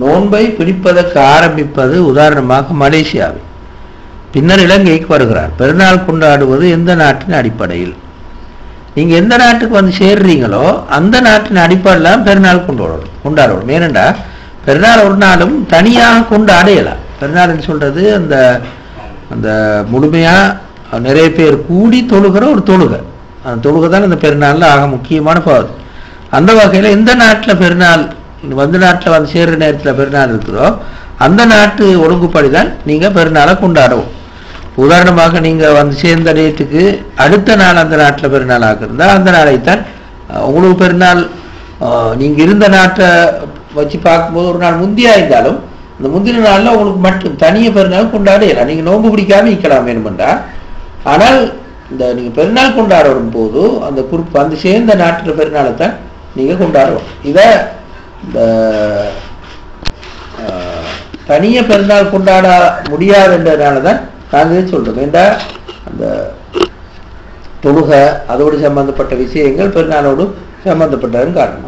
நோன்பை பிடிப்பதற்கு ஆரம்பிப்பது உதாரணமாக மலேசியாவில். பின்னர் இலங்கைக்கு வருகிறார். பெருநாள் கொண்டாடுவது எந்த நாட்டின் அடிப்படையில்? நீங்க எந்த நாட்டுக்கு வந்து சேர்றீங்களோ அந்த நாட்டின் அடிப்படையில் பெருநாள் கொண்டாடணும் கொண்டாடணும் ஏனென்றா பெருநாள் ஒரு நாளும் தனியாக கொண்டாடையலாம் பெருநாள்னு சொல்றது அந்த அந்த முழுமையா நிறைய பேர் கூடி தொழுகிற ஒரு தொழுகை. அந்த தொழுகை தான் இந்த பெருநாளில் ஆக முக்கியமான பகுதி அந்த வகையில் எந்த நாட்டில் பெருநாள் வந்து நாட்டில் வந்து சேர்ற நேரத்தில் பெருநாள் இருக்கிறோம் அந்த நாட்டு ஒழுங்குப்படி தான் நீங்க பெருநாளை கொண்டாடுவோம். உதாரணமாக நீங்க வந்து சேர்ந்த டேட்டுக்கு அடுத்த நாள் அந்த நாட்டில் பெருநாளாக இருந்தால் அந்த நாளைத்தான் உங்களுக்கு பெருநாள் நீங்கள் நீங்க இருந்த நாட்டை வச்சு பார்க்கும்போது ஒரு நாள் முந்தியா இருந்தாலும் அந்த முந்தின நாள்ல உங்களுக்கு மட்டும் தனிய பெருநாள் கொண்டாடலாம் நீங்க நோன்பு பிடிக்காம இருக்கலாம் வேணுமெண்டா ஆனால் இந்த நீங்க பெருநாள் கொண்டாட வரும்போது அந்த குறிப்பு அந்த சேர்ந்த நாட்டில் பெருநாளை தான் நீங்க கொண்டாடுவோம் இத இந்த தனிய பெருநாள் கொண்டாட முடியாதுன்றதுனால தான் நாங்கள் சொல்றோம் ஏண்டா? அந்த தொழுகை அதோடு சம்பந்தப்பட்ட விஷயங்கள் பெருநாளோடு சம்பந்தப்பட்டதுன்னு காரணம்.